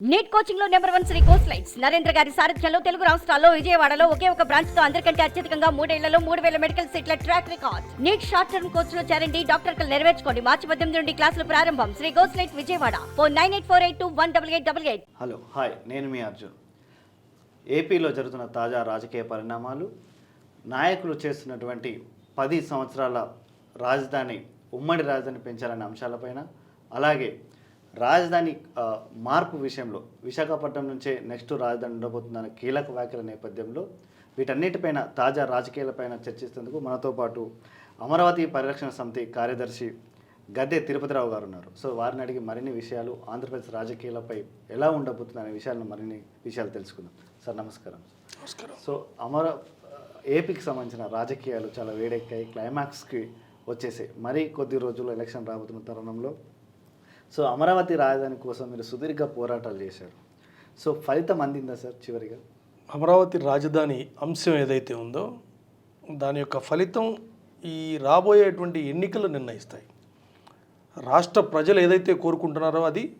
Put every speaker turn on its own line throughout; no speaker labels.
Neat కోచింగ్లో number one Sri course lights Narendra గారి సారథ్యంలో తెలుగు రాష్ట్రాల్లో విజయవాడలో ఒకే ఒక బ్రాంచ్తో అందరికంటే అత్యధికంగా మూడేళ్ళలో మూడు వేల మెడికల్ సీట్ల track record NEET short term కోర్స్లో చేరండి డాక్టర్ కలు నెరవేర్చుకోండి. మార్చి పద్దెనిమిది నుండి క్లాసులు ప్రారంభం. Sri course light Vijayawada. Four nine eight four eight two one double eight double eight.
Hello hi నేను మీ అర్జున్. ఏపీలో జరుగుతున్న తాజా రాజకీయ పరిణామాలు నాయకులు చేస్తున్నటువంటి పది సంవత్సరాల రాజధాని ఉమ్మడి రాజధాని పెంచాలనే అంశాలపైన అలాగే రాజధాని మార్పు విషయంలో విశాఖపట్నం నుంచే నెక్స్ట్ రాజధాని ఉండబోతుందన్న కీలక వ్యాఖ్యల నేపథ్యంలో వీటన్నిటిపైన తాజా రాజకీయాలపైన చర్చిస్తేందుకు మనతో పాటు అమరావతి పరిరక్షణ సమితి కార్యదర్శి గద్దె తిరుపతిరావు గారు ఉన్నారు. సో వారిని అడిగి మరిన్ని విషయాలు ఆంధ్రప్రదేశ్ రాజకీయాలపై ఎలా ఉండబోతుంది అనే విషయాలను మరిన్ని విషయాలు తెలుసుకుందాం. సార్ నమస్కారం.
నమస్కారం.
సో అమర ఏపీకి సంబంధించిన రాజకీయాలు చాలా వేడెక్కాయి క్లైమాక్స్కి వచ్చేసాయి. మరీ కొద్ది రోజుల్లో ఎలక్షన్ రాబోతున్న తరుణంలో సో అమరావతి రాజధాని కోసం మీరు సుదీర్ఘ పోరాటాలు చేశారు. సో ఫలితం అందిందా సార్ చివరిగా?
అమరావతి రాజధాని అంశం ఏదైతే ఉందో దాని యొక్క ఫలితం ఈ రాబోయేటువంటి ఎన్నికలు నిర్ణయిస్తాయి. రాష్ట్ర ప్రజలు ఏదైతే కోరుకుంటున్నారో అది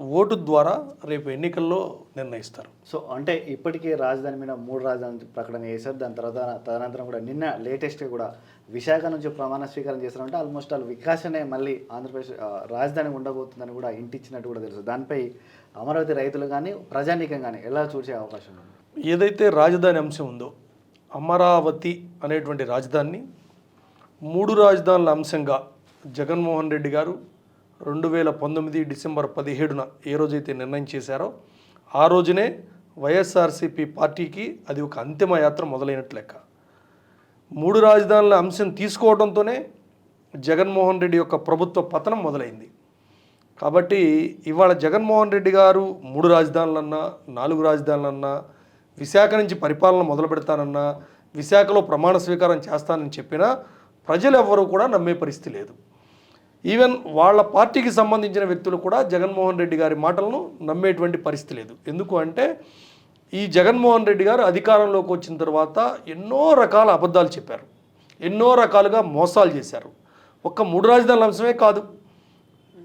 ఓటు ద్వారా రేపు ఎన్నికల్లో నిర్ణయిస్తారు.
సో అంటే ఇప్పటికే రాజధాని మీద మూడు రాజధాని ప్రకటన చేశారు. దాని తర్వాత తదనంతరం కూడా నిన్న లేటెస్ట్గా కూడా విశాఖ నుంచి ప్రమాణ స్వీకారం చేశారంటే ఆల్మోస్ట్ వాళ్ళు వికాసనే మళ్ళీ ఆంధ్రప్రదేశ్ రాజధాని ఉండబోతుందని కూడా ఇంటిచ్చినట్టు కూడా తెలుసు. దానిపై అమరావతి రైతులు కానీ ప్రజానీకం కానీ ఎలా చూసే అవకాశం ఉంది?
ఏదైతే రాజధాని అంశం ఉందో అమరావతి అనేటువంటి రాజధానిని మూడు రాజధానుల అంశంగా జగన్మోహన్ రెడ్డి గారు రెండు వేల పంతొమ్మిది డిసెంబర్ పదిహేడున ఏ రోజైతే నిర్ణయం చేశారో ఆ రోజునే వైఎస్ఆర్సీపీ పార్టీకి అది ఒక అంతిమ యాత్ర మొదలైనట్లు లెక్క. మూడు రాజధానుల అంశం తీసుకోవడంతోనే జగన్మోహన్ రెడ్డి యొక్క ప్రభుత్వ పతనం మొదలైంది. కాబట్టి ఇవాళ జగన్మోహన్ రెడ్డి గారు మూడు రాజధానులన్నా నాలుగు రాజధానులన్నా విశాఖ నుంచి పరిపాలన మొదలు పెడతానన్నా విశాఖలో ప్రమాణ స్వీకారం చేస్తానని చెప్పినా ప్రజలు ఎవ్వరూ కూడా నమ్మే పరిస్థితి లేదు. ఈవెన్ వాళ్ళ పార్టీకి సంబంధించిన వ్యక్తులు కూడా జగన్మోహన్ రెడ్డి గారి మాటలను నమ్మేటువంటి పరిస్థితి లేదు. ఎందుకు అంటే ఈ జగన్మోహన్ రెడ్డి గారు అధికారంలోకి వచ్చిన తర్వాత ఎన్నో రకాల అబద్ధాలు చెప్పారు. ఎన్నో రకాలుగా మోసాలు చేశారు. ఒక్క మూడు రాజధానుల అంశమే కాదు.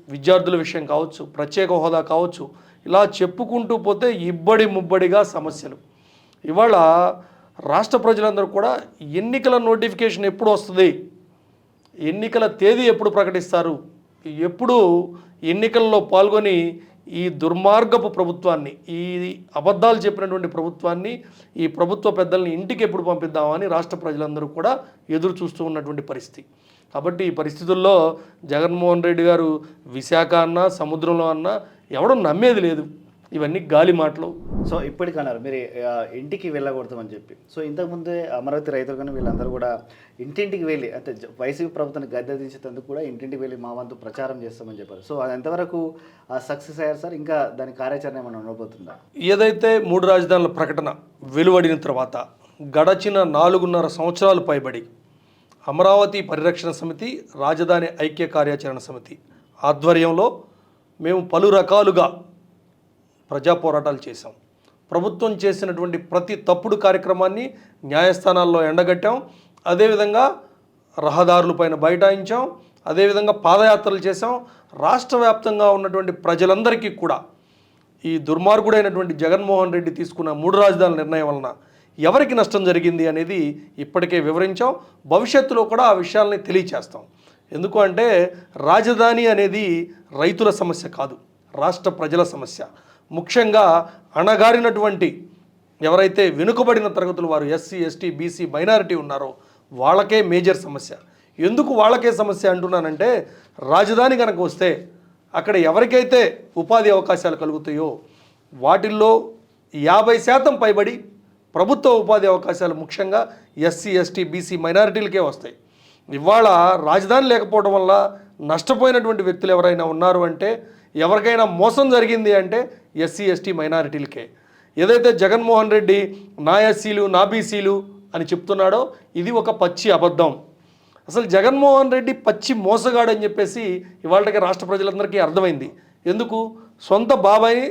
విద్యార్థుల విషయం కావచ్చు ప్రత్యేక హోదా కావచ్చు ఇలా చెప్పుకుంటూ పోతే ఇబ్బడి ముబ్బడిగా సమస్యలు. ఇవాళ రాష్ట్ర ప్రజలందరూ కూడా ఎన్నికల నోటిఫికేషన్ ఎప్పుడు వస్తుంది? ఎన్నికల తేదీ ఎప్పుడు ప్రకటిస్తారు? ఎప్పుడు ఎన్నికల్లో పాల్గొని ఈ దుర్మార్గపు ప్రభుత్వాన్ని ఈ అబద్ధాలు చెప్పినటువంటి ప్రభుత్వాన్ని ఈ ప్రభుత్వ పెద్దల్ని ఇంటికి ఎప్పుడు పంపిద్దామని రాష్ట్ర ప్రజలందరూ కూడా ఎదురు చూస్తూ ఉన్నటువంటి పరిస్థితి. కాబట్టి ఈ పరిస్థితుల్లో జగన్మోహన్ రెడ్డి గారు విశాఖ అన్నా సముద్రంలో అన్నా ఎవడం నమ్మేది లేదు. ఇవన్నీ గాలి మాటలు.
సో ఇప్పటికన్నారు మీరు ఇంటికి వెళ్ళకూడతామని చెప్పి. సో ఇంతకుముందే అమరావతి రైతులు కానీ వీళ్ళందరూ కూడా ఇంటింటికి వెళ్ళి అంటే వైసీపీ ప్రభుత్వాన్ని గద్దె దించేందుకు కూడా ఇంటింటికి వెళ్ళి మా వంతు ప్రచారం చేస్తామని చెప్పారు. సో అది ఎంతవరకు సక్సెస్ అయ్యారు సార్? ఇంకా దాని కార్యాచరణ ఏమైనా ఉండబోతుందా?
ఏదైతే మూడు రాజధానుల ప్రకటన వెలువడిన తర్వాత గడచిన నాలుగున్నర సంవత్సరాలు పైబడి అమరావతి పరిరక్షణ సమితి రాజధాని ఐక్య కార్యాచరణ సమితి ఆధ్వర్యంలో మేము పలు రకాలుగా ప్రజా పోరాటాలు చేశాం. ప్రభుత్వం చేసినటువంటి ప్రతి తప్పుడు కార్యక్రమాన్ని న్యాయస్థానాల్లో ఎండగట్టాం. అదేవిధంగా రహదారుల పైన బైఠాయించాం. అదేవిధంగా పాదయాత్రలు చేశాం. రాష్ట్ర వ్యాప్తంగా ఉన్నటువంటి ప్రజలందరికీ కూడా ఈ దుర్మార్గుడైనటువంటి జగన్మోహన్ రెడ్డి తీసుకున్న మూడు రాజధానుల నిర్ణయం వలన ఎవరికి నష్టం జరిగింది అనేది ఇప్పటికే వివరించాం. భవిష్యత్తులో కూడా ఆ విషయాలని తెలియచేస్తాం. ఎందుకు అంటే రాజధాని అనేది రైతుల సమస్య కాదు రాష్ట్ర ప్రజల సమస్య. ముఖ్యంగా అణగారినటువంటి ఎవరైతే వెనుకబడిన తరగతులు వారు ఎస్సీ ఎస్టీ బీసీ మైనారిటీ ఉన్నారో వాళ్ళకే మేజర్ సమస్య. ఎందుకు వాళ్ళకే సమస్య అంటున్నానంటే రాజధాని కనుక వస్తే అక్కడ ఎవరికైతే ఉపాధి అవకాశాలు కలుగుతాయో వాటిల్లో యాభై శాతం పైబడి ప్రభుత్వ ఉపాధి అవకాశాలు ముఖ్యంగా ఎస్సీ ఎస్టీ బీసీ మైనారిటీలకే వస్తాయి. ఇవాళ రాజధాని లేకపోవడం వల్ల నష్టపోయినటువంటి వ్యక్తులు ఎవరైనా ఉన్నారు అంటే ఎవరికైనా మోసం జరిగింది అంటే ఎస్సీ ఎస్టీ మైనారిటీలకే. ఏదైతే జగన్మోహన్ రెడ్డి నా ఎస్సీలు నా బీసీలు అని చెప్తున్నాడో ఇది ఒక పచ్చి అబద్ధం. అసలు జగన్మోహన్ రెడ్డి పచ్చి మోసగాడు అని చెప్పేసి ఇవాళకి రాష్ట్ర ప్రజలందరికీ అర్థమైంది. ఎందుకు? సొంత బాబాయ్ని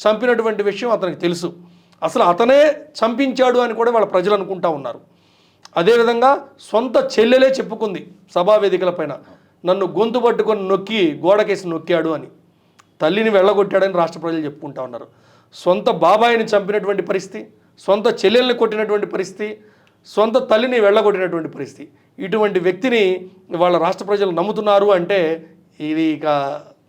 చంపినటువంటి విషయం అతనికి తెలుసు. అసలు అతనే చంపించాడు అని కూడా వాళ్ళ ప్రజలు అనుకుంటా ఉన్నారు. అదేవిధంగా సొంత చెల్లెలే చెప్పుకుంది సభా వేదికల పైన. నన్ను గొంతు పట్టుకొని నొక్కి గోడకేసి నొక్కాడు అని. తల్లిని వెళ్ళగొట్టాడని రాష్ట్ర ప్రజలు చెప్పుకుంటా ఉన్నారు. సొంత బాబాయిని చంపినటువంటి పరిస్థితి సొంత చెల్లెల్ని కొట్టినటువంటి పరిస్థితి సొంత తల్లిని వెళ్ళగొట్టినటువంటి పరిస్థితి. ఇటువంటి వ్యక్తిని వాళ్ళ రాష్ట్ర ప్రజలు నమ్ముతున్నారు అంటే ఇది ఇక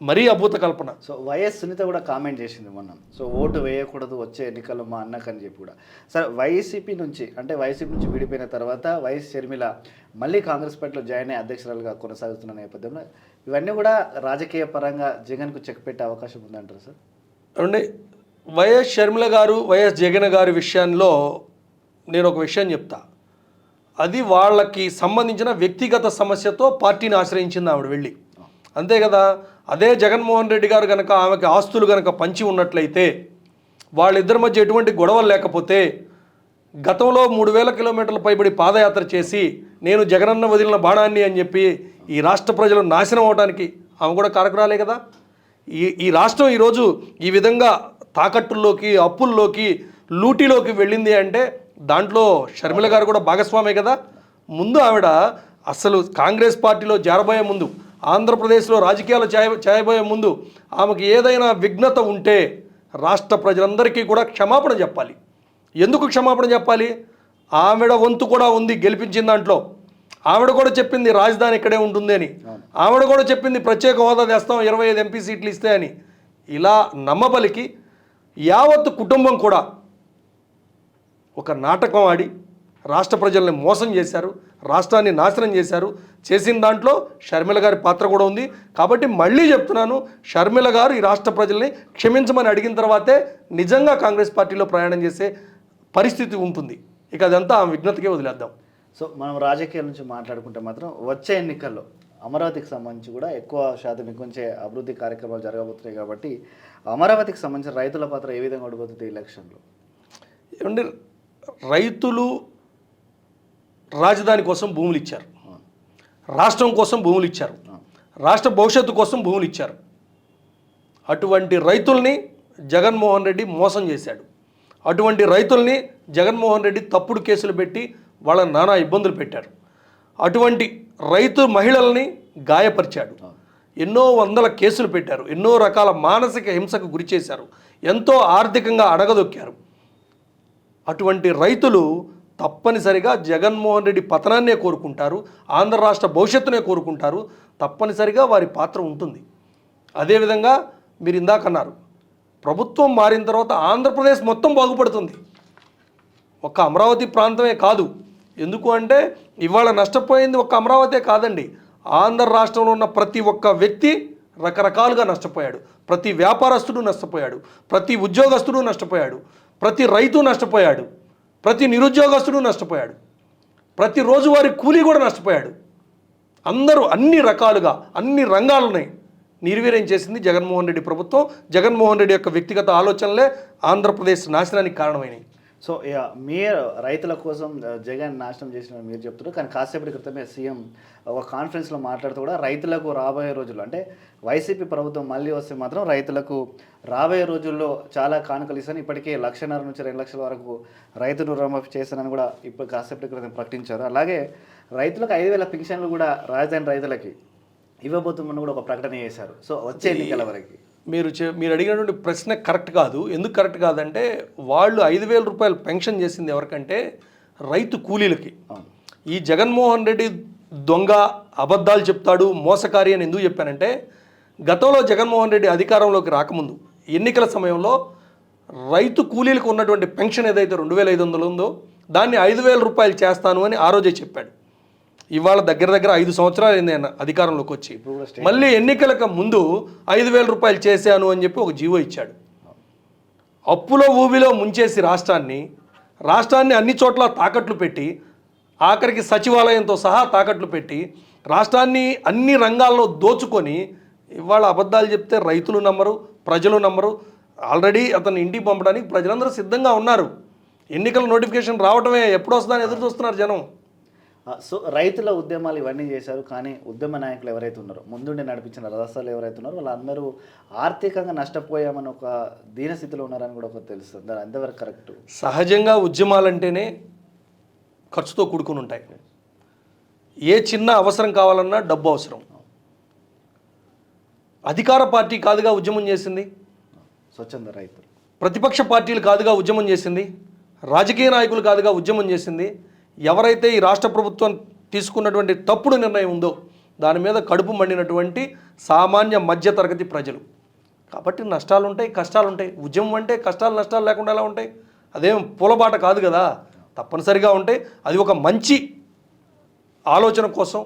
మరీ అభూత కల్పన.
సో వైఎస్ సునీత కూడా కామెంట్ చేసింది మొన్న. సో ఓటు వేయకూడదు వచ్చే ఎన్నికల్లో మా అన్నకని చెప్పి కూడా. సరే వైసీపీ నుంచి అంటే వైసీపీ నుంచి విడిపోయిన తర్వాత వైఎస్ షర్మిల మళ్ళీ కాంగ్రెస్ పార్టీలో జాయిన్ అయ్యే అధ్యక్షురాలుగా కొనసాగుతున్న నేపథ్యంలో ఇవన్నీ కూడా రాజకీయ పరంగా జగన్కు చెక్ పెట్టే అవకాశం ఉందంటారు సార్?
ఏమండి వైఎస్ షర్మిల గారు వైఎస్ జగన్ గారి విషయంలో నేను ఒక విషయం చెప్తా. అది వాళ్ళకి సంబంధించిన వ్యక్తిగత సమస్యతో పార్టీని ఆశ్రయించింది ఆవిడ వెళ్ళి. అంతే కదా? అదే జగన్మోహన్ రెడ్డి గారు కనుక ఆమెకి ఆస్తులు కనుక పంచి ఉన్నట్లయితే వాళ్ళిద్దరి మధ్య ఎటువంటి గొడవలు లేకపోతే గతంలో మూడు వేల కిలోమీటర్ల పైబడి పాదయాత్ర చేసి నేను జగనన్న వదిలిన బాణాన్ని అని చెప్పి ఈ రాష్ట్ర ప్రజలు నాశనం అవడానికి ఆమె కూడా కారకురాలే కదా? ఈ ఈ రాష్ట్రం ఈరోజు ఈ విధంగా తాకట్టుల్లోకి అప్పుల్లోకి లూటీలోకి వెళ్ళింది అంటే దాంట్లో షర్మిల గారు కూడా భాగస్వామే కదా? ముందు ఆవిడ అసలు కాంగ్రెస్ పార్టీలో జారబోయే ముందు ఆంధ్రప్రదేశ్లో రాజకీయాలు చేయ చేయబోయే ముందు ఆమెకి ఏదైనా విఘ్నత ఉంటే రాష్ట్ర ప్రజలందరికీ కూడా క్షమాపణ చెప్పాలి. ఎందుకు క్షమాపణ చెప్పాలి? ఆవిడ వంతు కూడా ఉంది గెలిపించిన దాంట్లో. ఆవిడ కూడా చెప్పింది రాజధాని ఇక్కడే ఉంటుంది అని. ఆవిడ కూడా చెప్పింది ప్రత్యేక హోదా తెస్తాం ఇరవై ఐదు ఎంపీ సీట్లు ఇస్తే అని. ఇలా నమ్మబలికి యావత్ కుటుంబం కూడా ఒక నాటకం ఆడి రాష్ట్ర ప్రజల్ని మోసం చేశారు రాష్ట్రాన్ని నాశనం చేశారు చేసిన దాంట్లో షర్మిల గారి పాత్ర కూడా ఉంది. కాబట్టి మళ్ళీ చెప్తున్నాను షర్మిల గారు ఈ రాష్ట్ర ప్రజల్ని క్షమించమని అడిగిన తర్వాతే నిజంగా కాంగ్రెస్ పార్టీలో ప్రయాణం చేసే పరిస్థితి ఉంటుంది. ఇక అదంతా ఆ విఘ్నతకే వదిలేద్దాం.
సో మనం రాజకీయాల నుంచి మాట్లాడుకుంటే మాత్రం వచ్చే ఎన్నికల్లో అమరావతికి సంబంధించి కూడా ఎక్కువ శాతం ఎక్కువంచే అభివృద్ధి కార్యక్రమాలు జరగబోతున్నాయి కాబట్టి అమరావతికి సంబంధించిన రైతుల పాత్ర ఏ విధంగా ఉండబోతుంది ఎలక్షన్లో?
ఏమంటే రైతులు రాజధాని కోసం భూములు ఇచ్చారు. రాష్ట్రం కోసం భూములు ఇచ్చారు. రాష్ట్ర భవిష్యత్తు కోసం భూములు ఇచ్చారు. అటువంటి రైతుల్ని జగన్మోహన్ రెడ్డి మోసం చేశాడు. అటువంటి రైతుల్ని జగన్మోహన్ రెడ్డి తప్పుడు కేసులు పెట్టి వాళ్ళ నానా ఇబ్బందులు పెట్టారు అటువంటి రైతు మహిళల్ని గాయపరిచాడు. ఎన్నో వందల కేసులు పెట్టారు. ఎన్నో రకాల మానసిక హింసకు గురి చేశారు ఎంతో ఆర్థికంగా అడగదొక్కారు. అటువంటి రైతులు తప్పనిసరిగా జగన్మోహన్ రెడ్డి పతనాన్నే కోరుకుంటారు ఆంధ్ర రాష్ట్ర భవిష్యత్తునే కోరుకుంటారు తప్పనిసరిగా వారి పాత్ర ఉంటుంది. అదేవిధంగా మీరు ఇందాక అన్నారు ప్రభుత్వం మారిన తర్వాత ఆంధ్రప్రదేశ్ మొత్తం బాగుపడుతుంది. ఒక్క అమరావతి ప్రాంతమే కాదు. ఎందుకు అంటే ఇవాళ నష్టపోయింది ఒక్క అమరావతే కాదండి. ఆంధ్ర రాష్ట్రంలో ఉన్న ప్రతి ఒక్క వ్యక్తి రకరకాలుగా నష్టపోయాడు. ప్రతి వ్యాపారస్తుడు నష్టపోయాడు. ప్రతి ఉద్యోగస్తుడు నష్టపోయాడు. ప్రతి రైతు నష్టపోయాడు. ప్రతి నిరుద్యోగస్తుడు నష్టపోయాడు. ప్రతి రోజువారి కూలీ కూడా నష్టపోయాడు. అందరూ అన్ని రకాలుగా అన్ని రంగాలని నిర్వీర్యం చేసింది జగన్మోహన్ రెడ్డి ప్రభుత్వం. జగన్మోహన్ రెడ్డి యొక్క వ్యక్తిగత ఆలోచనలే ఆంధ్రప్రదేశ్ నాశనానికి కారణమైనవి.
సో మీరు రైతుల కోసం జగన్ నాశనం చేసిన మీరు చెప్తున్నారు. కానీ కాసేపటి క్రితమే సీఎం ఒక కాన్ఫరెన్స్లో మాట్లాడుతూ కూడా రైతులకు రాబోయే రోజుల్లో అంటే వైసీపీ ప్రభుత్వం మళ్ళీ వస్తే మాత్రం రైతులకు రాబోయే రోజుల్లో చాలా కానుకలు ఇస్తాను ఇప్పటికే లక్షన్నర నుంచి రెండు లక్షల వరకు రైతు రుణమాఫీ చేస్తానని కూడా ఇప్పుడు కాసేపటి క్రితం ప్రకటించారు. అలాగే రైతులకు ఐదు వేల పింఛన్లు కూడా రాజధాని రైతులకి ఇవ్వబోతున్నామని కూడా ఒక ప్రకటన చేశారు. సో వచ్చే ఎన్నికల వరకు.
మీరు చె- మీరు అడిగినటువంటి ప్రశ్న కరెక్ట్ కాదు. ఎందుకు కరెక్ట్ కాదంటే వాళ్ళు ఐదు వేల రూపాయలు పెన్షన్ చేసింది ఎవరికంటే రైతు కూలీలకి. ఈ జగన్మోహన్ రెడ్డి దొంగ అబద్ధాలు చెప్తాడు మోసకారి అని ఎందుకు చెప్పానంటే గతంలో జగన్మోహన్ రెడ్డి అధికారంలోకి రాకముందు ఎన్నికల సమయంలో రైతు కూలీలకు ఉన్నటువంటి పెన్షన్ ఏదైతే రెండు వేల ఐదు వందలు ఉందో దాన్ని ఐదు వేల రూపాయలు చేస్తాను అని ఆ రోజే చెప్పాడు. ఇవాళ దగ్గర దగ్గర ఐదు సంవత్సరాలు అయింది ఆయన అధికారంలోకి వచ్చి. మళ్ళీ ఎన్నికలకు ముందు ఐదు వేల రూపాయలు చేశాను అని చెప్పి ఒక జీవో ఇచ్చాడు. అప్పులో ఊబిలో ముంచేసి రాష్ట్రాన్ని రాష్ట్రాన్ని అన్ని చోట్ల తాకట్లు పెట్టి ఆఖరికి సచివాలయంతో సహా తాకట్లు పెట్టి రాష్ట్రాన్ని అన్ని రంగాల్లో దోచుకొని ఇవాళ అబద్ధాలు చెప్తే రైతులు నమ్మరు ప్రజలు నమ్మరు. ఆల్రెడీ అతను ఇంటికి పంపడానికి ప్రజలందరూ సిద్ధంగా ఉన్నారు. ఎన్నికల నోటిఫికేషన్ రావటమే ఎప్పుడు వస్తుందని ఎదురు చూస్తున్నారు జనం.
సో రైతుల ఉద్యమాలు ఇవన్నీ చేశారు కానీ ఉద్యమ నాయకులు ఎవరైతే ఉన్నారో ముందుండి నడిపించిన రథస్థాలు ఎవరైతే ఉన్నారో వాళ్ళందరూ ఆర్థికంగా నష్టపోయామని ఒక దీనస్థితిలో ఉన్నారని కూడా ఒక తెలుస్తుంది. దాని ఎంతవరకు కరెక్ట్?
సహజంగా ఉద్యమాలంటేనే ఖర్చుతో కూడుకుని ఉంటాయి. ఏ చిన్న అవసరం కావాలన్నా డబ్బు అవసరం. అధికార పార్టీ కాదుగా ఉద్యమం చేసింది.
స్వచ్ఛంద రైతులు.
ప్రతిపక్ష పార్టీలు కాదుగా ఉద్యమం చేసింది. రాజకీయ నాయకులు కాదుగా ఉద్యమం చేసింది. ఎవరైతే ఈ రాష్ట్ర ప్రభుత్వం తీసుకున్నటువంటి తప్పుడు నిర్ణయం ఉందో దాని మీద కడుపు మండినటువంటి సామాన్య మధ్యతరగతి ప్రజలు. కాబట్టి నష్టాలు ఉంటాయి కష్టాలు ఉంటాయి ఉద్యమం అంటే కష్టాలు నష్టాలు లేకుండా ఎలా ఉంటాయి? అదేం పూలబాట కాదు కదా. తప్పనిసరిగా ఉంటాయి. అది ఒక మంచి ఆలోచన కోసం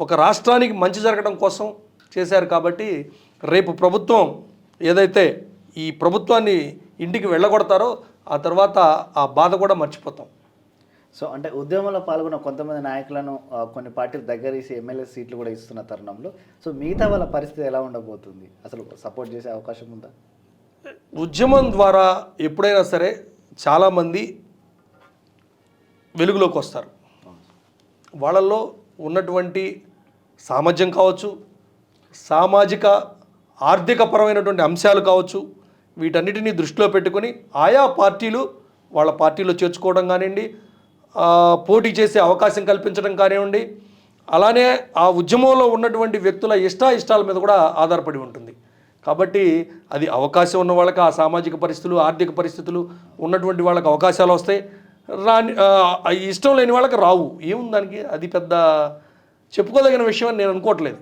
ఒక రాష్ట్రానికి మంచి జరగడం కోసం చేశారు కాబట్టి రేపు ప్రభుత్వం ఏదైతే ఈ ప్రభుత్వాన్ని ఇంటికి వెళ్ళగొడతారో ఆ తర్వాత ఆ బాధ కూడా మర్చిపోతాం.
సో అంటే ఉద్యమంలో పాల్గొన్న కొంతమంది నాయకులను కొన్ని పార్టీలు దగ్గర ఎమ్మెల్యే సీట్లు కూడా ఇస్తున్న తరుణంలో సో మిగతా వాళ్ళ పరిస్థితి ఎలా ఉండబోతుంది? అసలు సపోర్ట్ చేసే అవకాశం ఉందా?
ఉద్యమం ద్వారా ఎప్పుడైనా సరే చాలామంది వెలుగులోకి వస్తారు. వాళ్ళల్లో ఉన్నటువంటి సామర్థ్యం కావచ్చు సామాజిక ఆర్థిక పరమైనటువంటి అంశాలు కావచ్చు వీటన్నిటిని దృష్టిలో పెట్టుకొని ఆయా పార్టీలు వాళ్ళ పార్టీలో చేర్చుకోవడం కానివ్వండి పోటీ చేసే అవకాశం కల్పించడం కానివ్వండి అలానే ఆ ఉద్యమంలో ఉన్నటువంటి వ్యక్తుల ఇష్టాయిష్టాల ఇష్టాల మీద కూడా ఆధారపడి ఉంటుంది. కాబట్టి అది అవకాశం ఉన్న వాళ్ళకి ఆ సామాజిక పరిస్థితులు ఆర్థిక పరిస్థితులు ఉన్నటువంటి వాళ్ళకి అవకాశాలు వస్తాయి. రాని ఇష్టం లేని వాళ్ళకి రావు. ఏముంది దానికి? అది పెద్ద చెప్పుకోదగిన విషయం అని నేను అనుకోవట్లేదు.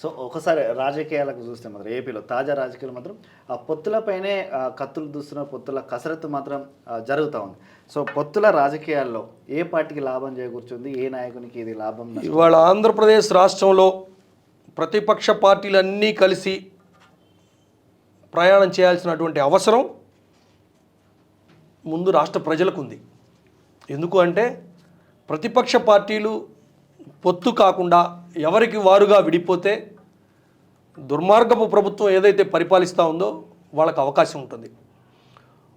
సో ఒకసారి రాజకీయాలకు చూస్తే మాత్రం ఏపీలో తాజా రాజకీయాలు మాత్రం ఆ పొత్తులపైనే కత్తులు దూస్తున్న పొత్తుల కసరత్తు మాత్రం జరుగుతూ ఉంది. సో పొత్తుల రాజకీయాల్లో ఏ పార్టీకి లాభం చేకూర్చుంది? ఏ నాయకునికి ఇది లాభం
ఇవాళ ఆంధ్రప్రదేశ్ రాష్ట్రంలో ప్రతిపక్ష పార్టీలన్నీ కలిసి ప్రయాణం చేయాల్సినటువంటి అవసరం ముందు రాష్ట్ర ప్రజలకు ఉంది ఎందుకు అంటే ప్రతిపక్ష పార్టీలు పొత్తు కాకుండా ఎవరికి వారుగా విడిపోతే దుర్మార్గపు ప్రభుత్వం ఏదైతే పరిపాలిస్తూ ఉందో వాళ్ళకు అవకాశం ఉంటుంది.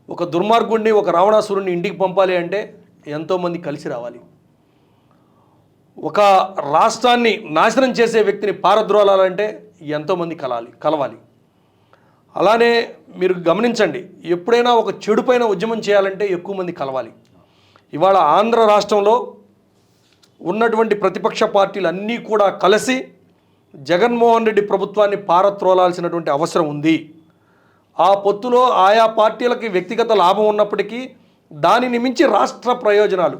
ఒక దుర్మార్గుడిని ఒక రావణాసురుడిని ఇంటికి పంపాలి అంటే ఎంతోమంది కలిసి రావాలి. ఒక రాష్ట్రాన్ని నాశనం చేసే వ్యక్తిని పారద్రోలాలంటే ఎంతోమంది కలాలి కలవాలి. అలానే మీరు గమనించండి ఎప్పుడైనా ఒక చెడుపైన ఉద్యమం చేయాలంటే ఎక్కువ మంది కలవాలి. ఇవాళ ఆంధ్ర రాష్ట్రంలో ఉన్నటువంటి ప్రతిపక్ష పార్టీలు అన్నీ కూడా కలిసి జగన్మోహన్ రెడ్డి ప్రభుత్వాన్ని పారత్రోలాల్సినటువంటి అవసరం ఉంది. ఆ పొత్తులో ఆయా పార్టీలకి వ్యక్తిగత లాభం ఉన్నప్పటికీ దానిని మించి రాష్ట్ర ప్రయోజనాలు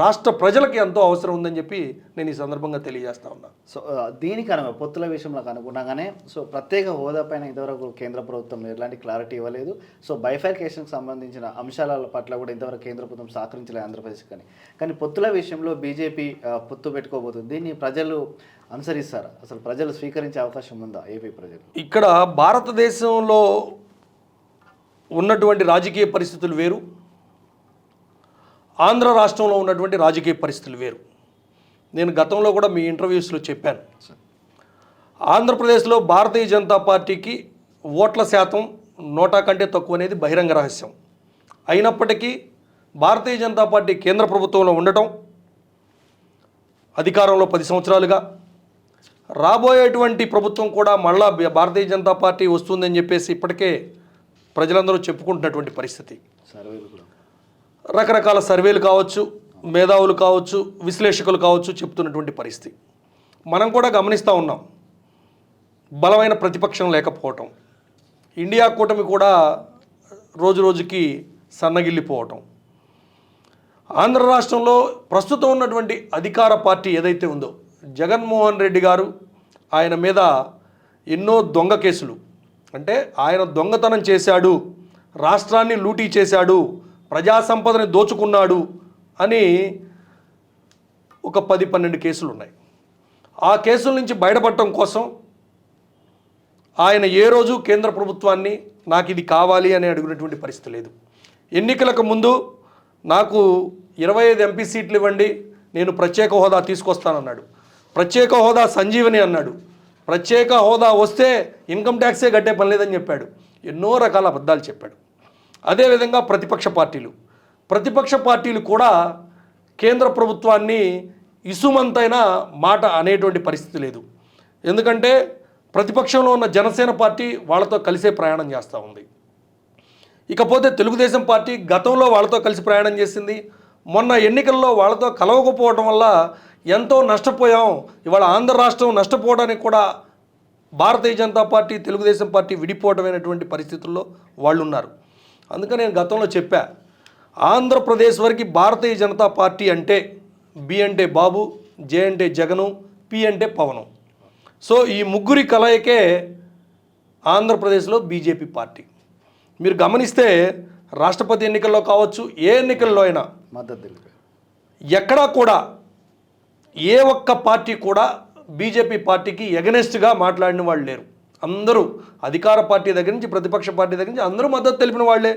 రాష్ట్ర ప్రజలకి ఎంతో అవసరం ఉందని చెప్పి నేను ఈ సందర్భంగా తెలియజేస్తా ఉన్నా.
సో దీనికి అనుగు పొత్తుల విషయంలో అనుగుణంగానే సో ప్రత్యేక హోదా పైన ఇంతవరకు కేంద్ర ప్రభుత్వం ఎలాంటి క్లారిటీ ఇవ్వలేదు. సో బైఫర్కేషన్కి సంబంధించిన అంశాల పట్ల కూడా ఇంతవరకు కేంద్ర ప్రభుత్వం సహకరించలేదు ఆంధ్రప్రదేశ్ కానీ. కానీ పొత్తుల విషయంలో బీజేపీ పొత్తు పెట్టుకోబోతుంది. దీన్ని ప్రజలు అనుసరిస్తారా? అసలు ప్రజలు స్వీకరించే అవకాశం ఉందా ఏపీ ప్రజలు?
ఇక్కడ భారతదేశంలో ఉన్నటువంటి రాజకీయ పరిస్థితులు వేరు. ఆంధ్ర రాష్ట్రంలో ఉన్నటువంటి రాజకీయ పరిస్థితులు వేరు. నేను గతంలో కూడా మీ ఇంటర్వ్యూస్లో చెప్పాను. ఆంధ్రప్రదేశ్లో భారతీయ జనతా పార్టీకి ఓట్ల శాతం నోటా కంటే తక్కువ అనేది బహిరంగ రహస్యం. అయినప్పటికీ భారతీయ జనతా పార్టీ కేంద్ర ప్రభుత్వంలో ఉండటం అధికారంలో పది సంవత్సరాలుగా రాబోయేటువంటి ప్రభుత్వం కూడా మళ్ళా భారతీయ జనతా పార్టీ వస్తుందని చెప్పేసి ఇప్పటికే ప్రజలందరూ చెప్పుకుంటున్నటువంటి పరిస్థితి. రకరకాల సర్వేలు కావచ్చు మేధావులు కావచ్చు విశ్లేషకులు కావచ్చు చెప్తున్నటువంటి పరిస్థితి. మనం కూడా గమనిస్తూ ఉన్నాం. బలమైన ప్రతిపక్షం లేకపోవటం. ఇండియా కూటమి కూడా రోజు రోజుకి సన్నగిల్లిపోవటం. ఆంధ్ర రాష్ట్రంలో ప్రస్తుతం ఉన్నటువంటి అధికార పార్టీ ఏదైతే ఉందో జగన్మోహన్ రెడ్డి గారు ఆయన మీద ఎన్నో దొంగ కేసులు. అంటే ఆయన దొంగతనం చేశాడు రాష్ట్రాన్ని లూటీ చేశాడు ప్రజా సంపదని దోచుకున్నాడు అని ఒక పది పన్నెండు కేసులు ఉన్నాయి. ఆ కేసుల నుంచి బయటపడటం కోసం ఆయన ఏ రోజు కేంద్ర ప్రభుత్వాన్ని నాకు ఇది కావాలి అని అడిగినటువంటి పరిస్థితి లేదు. ఎన్నికలకు ముందు నాకు ఇరవై ఐదు ఎంపీ సీట్లు ఇవ్వండి నేను ప్రత్యేక హోదా తీసుకొస్తానన్నాడు. ప్రత్యేక హోదా సంజీవని అన్నాడు. ప్రత్యేక హోదా వస్తే ఇన్కమ్ ట్యాక్సే కట్టే పని లేదని చెప్పాడు. ఎన్నో రకాల అబద్ధాలు చెప్పాడు. అదేవిధంగా ప్రతిపక్ష పార్టీలు. ప్రతిపక్ష పార్టీలు కూడా కేంద్ర ప్రభుత్వాన్ని ఇసుమంతైన మాట అనేటువంటి పరిస్థితి లేదు. ఎందుకంటే ప్రతిపక్షంలో ఉన్న జనసేన పార్టీ వాళ్ళతో కలిసే ప్రయాణం చేస్తూ ఉంది. ఇకపోతే తెలుగుదేశం పార్టీ గతంలో వాళ్ళతో కలిసి ప్రయాణం చేసింది. మొన్న ఎన్నికల్లో వాళ్ళతో కలవకపోవడం వల్ల ఎంతో నష్టపోయాం. ఇవాళ ఆంధ్ర రాష్ట్రం నష్టపోవడానికి కూడా భారతీయ జనతా పార్టీ తెలుగుదేశం పార్టీ విడిపోవటమైనటువంటి పరిస్థితుల్లో వాళ్ళు ఉన్నారు అందుకని నేను గతంలో చెప్పా ఆంధ్రప్రదేశ్ వరకు భారతీయ జనతా పార్టీ అంటే బి అంటే బాబు జే అంటే జగను పి అంటే పవనం. సో ఈ ముగ్గురి కలయికే ఆంధ్రప్రదేశ్లో బీజేపీ పార్టీ. మీరు గమనిస్తే రాష్ట్రపతి ఎన్నికల్లో కావచ్చు ఏ ఎన్నికల్లో అయినా
మద్దతు
ఎక్కడా కూడా ఏ ఒక్క పార్టీ కూడా బీజేపీ పార్టీకి ఎగనెస్ట్గా మాట్లాడిన వాళ్ళు లేరు. అందరూ అధికార పార్టీ దగ్గర నుంచి ప్రతిపక్ష పార్టీ దగ్గర నుంచి అందరూ మద్దతు తెలిపిన వాళ్ళే.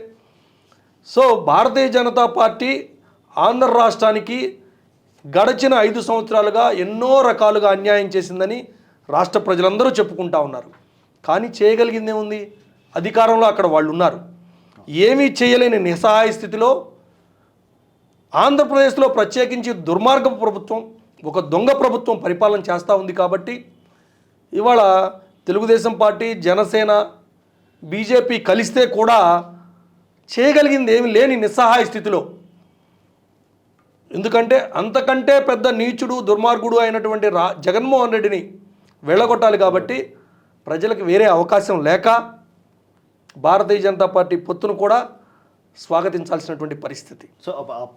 సో భారతీయ జనతా పార్టీ ఆంధ్ర రాష్ట్రానికి గడచిన ఐదు సంవత్సరాలుగా ఎన్నో రకాలుగా అన్యాయం చేసిందని రాష్ట్ర ప్రజలందరూ చెప్పుకుంటా ఉన్నారు. కానీ చేయగలిగింది ఏముంది అధికారంలో అక్కడ వాళ్ళు ఉన్నారు ఏమీ చేయలేని నిస్సహాయ స్థితిలో ఆంధ్రప్రదేశ్లో ప్రత్యేకించి దుర్మార్గపు ప్రభుత్వం ఒక దొంగ ప్రభుత్వం పరిపాలన చేస్తూ ఉంది కాబట్టి ఇవాళ తెలుగుదేశం పార్టీ జనసేన బీజేపీ కలిస్తే కూడా చేయగలిగింది ఏమి లేని నిస్సహాయ స్థితిలో. ఎందుకంటే అంతకంటే పెద్ద నీచుడు దుర్మార్గుడు అయినటువంటి రా జగన్మోహన్ రెడ్డిని వెళ్ళగొట్టాలి కాబట్టి ప్రజలకు వేరే అవకాశం లేక భారతీయ జనతా పార్టీ పొత్తును కూడా స్వాగతించాల్సినటువంటి పరిస్థితి.
సో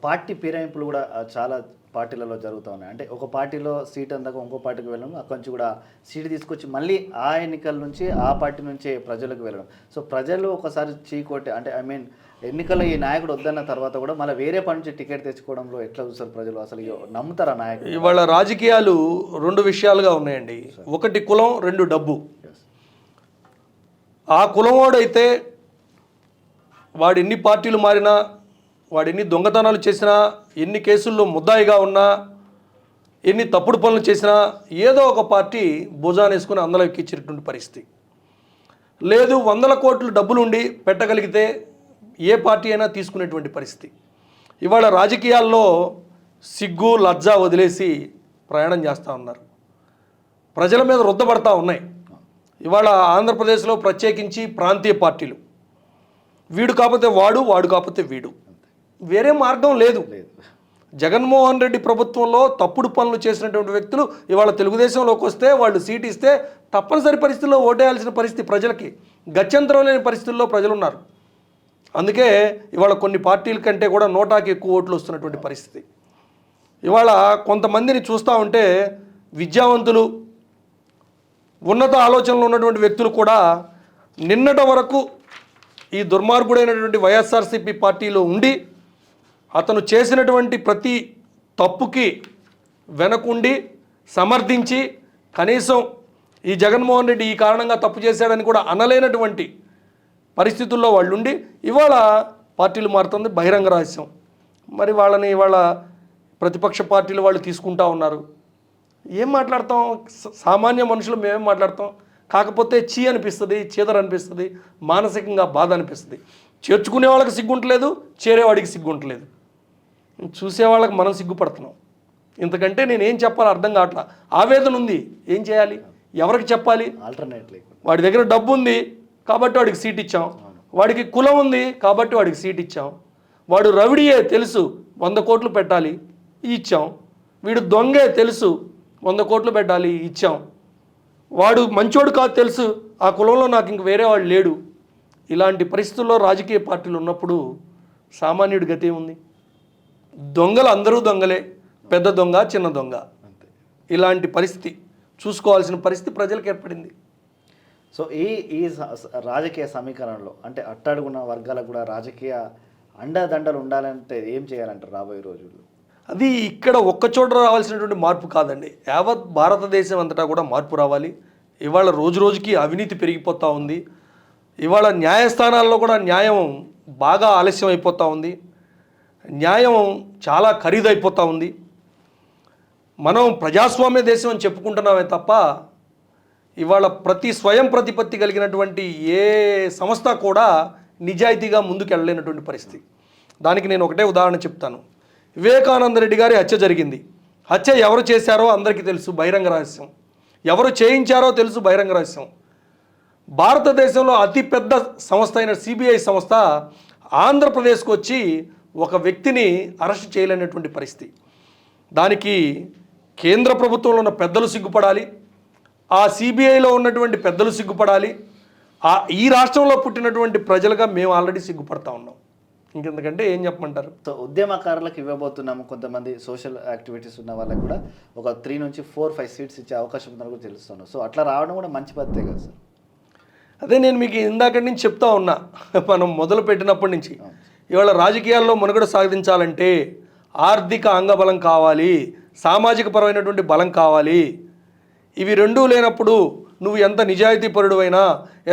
పార్టీ ఫిరాయింపులు కూడా చాలా పార్టీలలో జరుగుతూ ఉన్నాయి. అంటే ఒక పార్టీలో సీట్ అందాక ఇంకో పార్టీకి వెళ్ళడం అక్కడి నుంచి కూడా సీట్ తీసుకొచ్చి మళ్ళీ ఆ ఎన్నికల నుంచి ఆ పార్టీ నుంచే ప్రజలకు వెళ్ళడం. సో ప్రజలు ఒకసారి చీకొట్టి అంటే ఐ మీన్ ఎన్నికల్లో ఈ నాయకుడు వద్దన్న తర్వాత కూడా మళ్ళీ వేరే పని నుంచి టికెట్ తెచ్చుకోవడంలో ఎట్లా చూస్తారు ప్రజలు? అసలు నమ్ముతారా నాయకుడు
ఇవాళ రాజకీయాలు రెండు విషయాలుగా ఉన్నాయండి. ఒకటి కులం రెండు డబ్బు. ఆ కులమోడైతే వాడు ఎన్ని పార్టీలు మారినా వాడు ఎన్ని దొంగతనాలు చేసినా ఎన్ని కేసుల్లో ముద్దాయిగా ఉన్నా ఎన్ని తప్పుడు పనులు చేసినా ఏదో ఒక పార్టీ భుజాన్ని వేసుకుని అందులో ఎక్కించేటువంటి పరిస్థితి. లేదు వందల కోట్లు డబ్బులు ఉండి పెట్టగలిగితే ఏ పార్టీ అయినా తీసుకునేటువంటి పరిస్థితి. ఇవాళ రాజకీయాల్లో సిగ్గు లజ్జ వదిలేసి ప్రయాణం చేస్తూ ఉన్నారు. ప్రజల మీద రుద్దబడతా ఉన్నాయి. ఇవాళ ఆంధ్రప్రదేశ్లో ప్రత్యేకించి ప్రాంతీయ పార్టీలు. వీడు కాకపోతే వాడు వాడు కాకపోతే వీడు. వేరే మార్గం లేదు. జగన్మోహన్ రెడ్డి ప్రభుత్వంలో తప్పుడు పనులు చేసినటువంటి వ్యక్తులు ఇవాళ తెలుగుదేశంలోకి వస్తే వాళ్ళు సీట్ ఇస్తే తప్పనిసరి పరిస్థితుల్లో ఓటేయాల్సిన పరిస్థితి ప్రజలకి. గత్యంతరం లేని పరిస్థితుల్లో ప్రజలు ఉన్నారు అందుకే ఇవాళ కొన్ని పార్టీల కంటే కూడా నోటాకి ఎక్కువ ఓట్లు వస్తున్నటువంటి పరిస్థితి. ఇవాళ కొంతమందిని చూస్తూ ఉంటే విద్యావంతులు ఉన్నత ఆలోచనలు ఉన్నటువంటి వ్యక్తులు కూడా నిన్నటి వరకు ఈ దుర్మార్గుడైనటువంటి వైఎస్ఆర్సీపీ పార్టీలో ఉండి అతను చేసినటువంటి ప్రతి తప్పుకి వెనకుండి సమర్థించి కనీసం ఈ జగన్మోహన్ రెడ్డి ఈ కారణంగా తప్పు చేశాడని కూడా అనలేనటువంటి పరిస్థితుల్లో వాళ్ళు ఉండి ఇవాళ పార్టీలు మారుతుంది బహిరంగ రహస్యం. మరి వాళ్ళని ఇవాళ ప్రతిపక్ష పార్టీలు వాళ్ళు తీసుకుంటా ఉన్నారు. ఏం మాట్లాడతాం? సామాన్య మనుషులు మేమేం మాట్లాడతాం? కాకపోతే చీ అనిపిస్తుంది చీదర అనిపిస్తుంది మానసికంగా బాధ అనిపిస్తుంది. చేర్చుకునే వాళ్ళకి సిగ్గుంటలేదు చేరేవాడికి సిగ్గుంటలేదు. చూసే వాళ్ళకి మనం సిగ్గుపడుతున్నాం. ఇంతకంటే నేను ఏం చెప్పాలో అర్థం కావట్లా. ఆవేదన ఉంది ఏం చేయాలి? ఎవరికి చెప్పాలి?
ఆల్టర్నేట్
వాడి దగ్గర డబ్బు ఉంది కాబట్టి వాడికి సీట్ ఇచ్చాం. వాడికి కులం ఉంది కాబట్టి వాడికి సీట్ ఇచ్చాం. వాడు రవిడియే తెలుసు వంద కోట్లు పెట్టాలి ఇచ్చాం. వీడు దొంగే తెలుసు వంద కోట్లు పెట్టాలి ఇచ్చాం. వాడు మంచోడు కాదు తెలుసు. ఆ కులంలో నాకు ఇంక వేరే వాడు లేడు. ఇలాంటి పరిస్థితుల్లో రాజకీయ పార్టీలు ఉన్నప్పుడు సామాన్యుడి గతి ఏముంది? దొంగలు అందరూ దొంగలే. పెద్ద దొంగ చిన్న దొంగ.
అంతే.
ఇలాంటి పరిస్థితి. చూసుకోవాల్సిన పరిస్థితి ప్రజలకు ఏర్పడింది.
సో ఈ ఈ రాజకీయ సమీకరణలో అంటే అట్టడుగున్న వర్గాలకు కూడా రాజకీయ అండదండలు ఉండాలంటే ఏం చేయాలంటారు రాబోయే రోజుల్లో?
అది ఇక్కడ ఒక్క చోట రావాల్సినటువంటి మార్పు కాదండి. యావత్ భారతదేశం అంతటా కూడా మార్పు రావాలి. ఇవాళ రోజు రోజుకి అవినీతి పెరిగిపోతూ ఉంది. ఇవాళ న్యాయస్థానాల్లో కూడా న్యాయం బాగా ఆలస్యం అయిపోతూ ఉంది. న్యాయం చాలా ఖరీదైపోతూ ఉంది. మనం ప్రజాస్వామ్య దేశం అని చెప్పుకుంటున్నామే తప్ప ఇవాళ ప్రతి స్వయం ప్రతిపత్తి కలిగినటువంటి ఏ సంస్థ కూడా నిజాయితీగా ముందుకు వెళ్ళలేనటువంటి పరిస్థితి. దానికి నేను ఒకటే ఉదాహరణ చెప్తాను. వివేకానంద రెడ్డి గారి హత్య జరిగింది. హత్య ఎవరు చేశారో అందరికీ తెలుసు బహిరంగ రహస్యం. ఎవరు చేయించారో తెలుసు బహిరంగ రహస్యం. భారతదేశంలో అతిపెద్ద సంస్థ అయిన సిబిఐ సంస్థ ఆంధ్రప్రదేశ్కు వచ్చి ఒక వ్యక్తిని అరెస్ట్ చేయలేనటువంటి పరిస్థితి. దానికి కేంద్ర ప్రభుత్వంలో ఉన్న పెద్దలు సిగ్గుపడాలి. ఆ సిబిఐలో ఉన్నటువంటి పెద్దలు సిగ్గుపడాలి. ఆ ఈ రాష్ట్రంలో పుట్టినటువంటి ప్రజలుగా మేము ఆల్రెడీ సిగ్గుపడతా ఉన్నాం. ఇంకెందుకంటే ఏం చెప్పమంటారు?
సో ఉద్యమకారులకు ఇవ్వబోతున్నాము కొంతమంది సోషల్ యాక్టివిటీస్ ఉన్న వాళ్ళకి కూడా ఒక త్రీ నుంచి ఫోర్ ఫైవ్ సీట్స్ ఇచ్చే అవకాశం ఉందని కూడా తెలుస్తున్నాం. సో అట్లా రావడం కూడా మంచి పద్ధతే కదా సార్?
అదే నేను మీకు ఇందాక నుంచి చెప్తా ఉన్నా. మనం మొదలు పెట్టినప్పటి నుంచి ఇవాళ రాజకీయాల్లో మనుగడ సాధించాలంటే ఆర్థిక అంగబలం కావాలి సామాజిక పరమైనటువంటి బలం కావాలి. ఇవి రెండూ లేనప్పుడు నువ్వు ఎంత నిజాయితీపరుడువైనా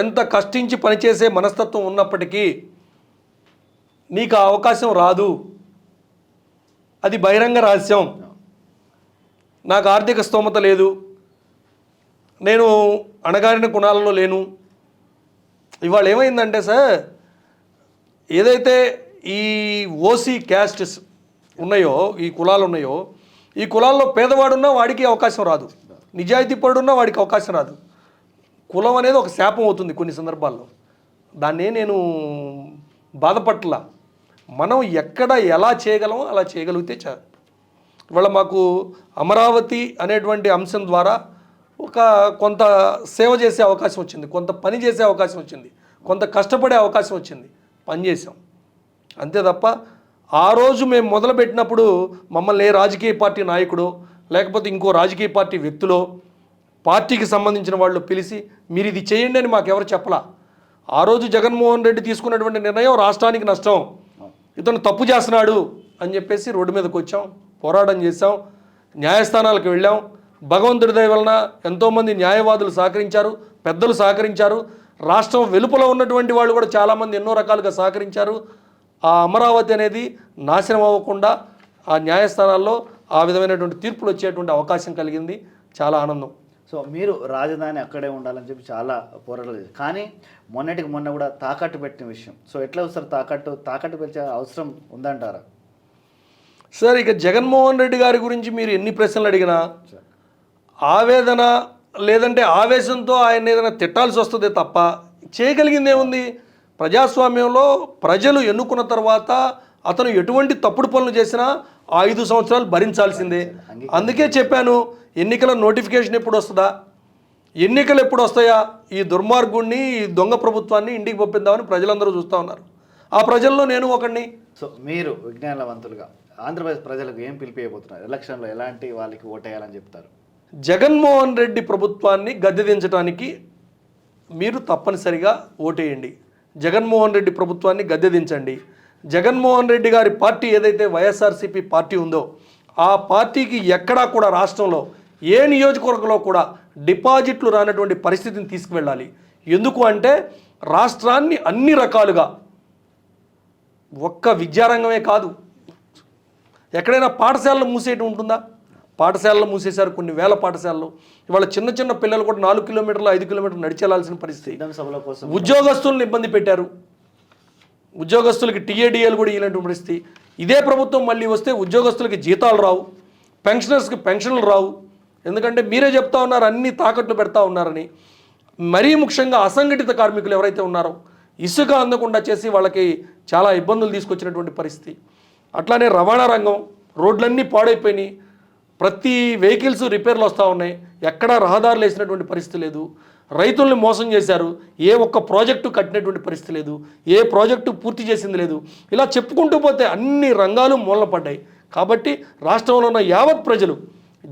ఎంత కష్టించి పనిచేసే మనస్తత్వం ఉన్నప్పటికీ నీకు ఆ అవకాశం రాదు. అది బహిరంగ రహస్యం. నాకు ఆర్థిక స్తోమత లేదు. నేను అణగారిన గుణాలలో లేను. ఇవాళ ఏమైందంటే సార్ ఏదైతే ఈ ఓసీ క్యాస్ట్స్ ఉన్నాయో ఈ కులాలు ఉన్నాయో ఈ కులాల్లో పేదవాడున్నా వాడికి అవకాశం రాదు. నిజాయితీ పడున్నా వాడికి అవకాశం రాదు. కులం అనేది ఒక శాపం అవుతుంది కొన్ని సందర్భాల్లో. దాన్నే నేను బాధపట్ల. మనం ఎక్కడ ఎలా చేయగలమో అలా చేయగలిగితే చాలు. ఇవాళ మాకు అమరావతి అనేటువంటి అంశం ద్వారా ఒక కొంత సేవ చేసే అవకాశం వచ్చింది కొంత పని చేసే అవకాశం వచ్చింది కొంత కష్టపడే అవకాశం వచ్చింది పని చేసాం అంతే తప్ప ఆ రోజు మేము మొదలుపెట్టినప్పుడు మమ్మల్ని ఏ రాజకీయ పార్టీ నాయకుడు లేకపోతే ఇంకో రాజకీయ పార్టీ వ్యక్తులో పార్టీకి సంబంధించిన వాళ్ళు పిలిచి మీరు ఇది చేయండి అని మాకెవరు చెప్పలా? ఆ రోజు జగన్మోహన్ రెడ్డి తీసుకున్నటువంటి నిర్ణయం రాష్ట్రానికి నష్టం. ఇతను తప్పు చేస్తున్నాడు అని చెప్పేసి రోడ్డు మీదకి వచ్చాం పోరాటం చేశాం న్యాయస్థానాలకు వెళ్ళాం. భగవంతుడి దయ వలన ఎంతోమంది న్యాయవాదులు సహకరించారు పెద్దలు సహకరించారు. రాష్ట్రం వెలుపల ఉన్నటువంటి వాళ్ళు కూడా చాలామంది ఎన్నో రకాలుగా సహకరించారు. ఆ అమరావతి అనేది నాశనం అవ్వకుండా ఆ న్యాయస్థానాల్లో ఆ విధమైనటువంటి తీర్పులు వచ్చేటువంటి అవకాశం కలిగింది. చాలా ఆనందం.
సో మీరు రాజధాని అక్కడే ఉండాలని చెప్పి చాలా పోరాటాలు చేశారు. కానీ మొన్నటికి మొన్న కూడా తాకట్టు పెట్టిన విషయం. సో ఎట్లా వస్తారు తాకట్టు? తాకట్టు పెంచే అవసరం ఉందంటారా?
సార్ ఇక జగన్మోహన్ రెడ్డి గారి గురించి మీరు ఎన్ని ప్రశ్నలు అడిగినా ఆవేదన లేదంటే ఆవేశంతో ఆయన ఏదైనా తిట్టాల్సి వస్తుంది తప్ప చేయగలిగింది ఏముంది? ప్రజాస్వామ్యంలో ప్రజలు ఎన్నుకున్న తర్వాత అతను ఎటువంటి తప్పుడు పనులు చేసినా ఐదు సంవత్సరాలు భరించాల్సిందే. అందుకే చెప్పాను ఎన్నికల నోటిఫికేషన్ ఎప్పుడు వస్తుందా? ఎన్నికలు ఎప్పుడు వస్తాయా? ఈ దుర్మార్గుణ్ణి ఈ దొంగ ప్రభుత్వాన్ని ఇంటికి పంపిద్దామని ప్రజలందరూ చూస్తూ ఉన్నారు. ఆ ప్రజల్లో నేను ఒకడిని
సో మీరు విజ్ఞానవంతులుగా ఆంధ్రప్రదేశ్ ప్రజలకు ఏం పిలిపియబోతున్నారు? ఎలక్షన్లో ఎలాంటి వాళ్ళకి ఓటేయాలని చెప్తారు?
జగన్మోహన్ రెడ్డి ప్రభుత్వాన్ని గద్దె దించడానికి మీరు తప్పనిసరిగా ఓటేయండి. జగన్మోహన్ రెడ్డి ప్రభుత్వాన్ని గద్దె దించండి. జగన్మోహన్ రెడ్డి గారి పార్టీ ఏదైతే వైఎస్ఆర్సీపీ పార్టీ ఉందో ఆ పార్టీకి ఎక్కడా కూడా రాష్ట్రంలో ఏ నియోజకవర్గంలో కూడా డిపాజిట్లు రానటువంటి పరిస్థితిని తీసుకువెళ్ళాలి. ఎందుకు అంటే రాష్ట్రాన్ని అన్ని రకాలుగా ఒక్క విద్యారంగమే కాదు. ఎక్కడైనా పాఠశాలలు మూసేయటం ఉంటుందా? పాఠశాలలు మూసేశారు కొన్ని వేల పాఠశాలలు. ఇవాళ చిన్న చిన్న పిల్లలు కూడా నాలుగు కిలోమీటర్లు ఐదు కిలోమీటర్లు నడిచెళ్ళాల్సిన పరిస్థితి. ఉద్యోగస్తులను ఇబ్బంది పెట్టారు. ఉద్యోగస్తులకి టీఏడిఏలు కూడా ఇలాంటి పరిస్థితి. ఇదే ప్రభుత్వం మళ్ళీ వస్తే ఉద్యోగస్తులకి జీతాలు రావు. పెన్షనర్స్కి పెన్షన్లు రావు. ఎందుకంటే మీరే చెప్తా ఉన్నారు అన్ని తాకట్లు పెడతా ఉన్నారని. మరీ ముఖ్యంగా అసంఘటిత కార్మికులు ఎవరైతే ఉన్నారో ఇసుక అందకుండా చేసి వాళ్ళకి చాలా ఇబ్బందులు తీసుకొచ్చినటువంటి పరిస్థితి. అట్లానే రవాణా రంగం రోడ్లన్నీ పాడైపోయినాయి. ప్రతి వెహికల్స్ రిపేర్లు వస్తూ ఉన్నాయి. ఎక్కడా రహదారులు వేసినటువంటి పరిస్థితి లేదు. రైతుల్ని మోసం చేశారు. ఏ ఒక్క ప్రాజెక్టు కట్టినటువంటి పరిస్థితి లేదు. ఏ ప్రాజెక్టు పూర్తి చేసింది లేదు. ఇలా చెప్పుకుంటూ పోతే అన్ని రంగాలు మూలపడ్డాయి కాబట్టి రాష్ట్రంలో ఉన్న యావత్ ప్రజలు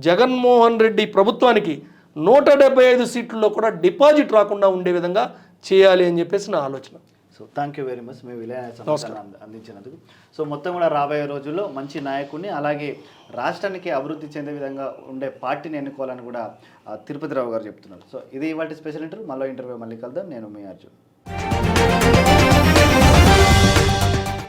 జగన్మోహన్ రెడ్డి ప్రభుత్వానికి నూట డెబ్బై ఐదు సీట్లలో కూడా డిపాజిట్ రాకుండా ఉండే విధంగా చేయాలి అని చెప్పేసి నా ఆలోచన.
So thank you very much మీ విలయ అందించినందుకు. సో మొత్తం కూడా రాబోయే రోజుల్లో మంచి నాయకుడిని అలాగే రాష్ట్రానికి అభివృద్ధి చెందే విధంగా ఉండే పార్టీని ఎన్నుకోవాలని కూడా తిరుపతి రావు గారు చెప్తున్నారు. సో ఇది ఇవాటి స్పెషల్ ఇంటర్వ్యూ మళ్ళీ ఇంటర్వ్యూ మళ్ళీ కలుద్దాం. నేను మీ అర్జున్.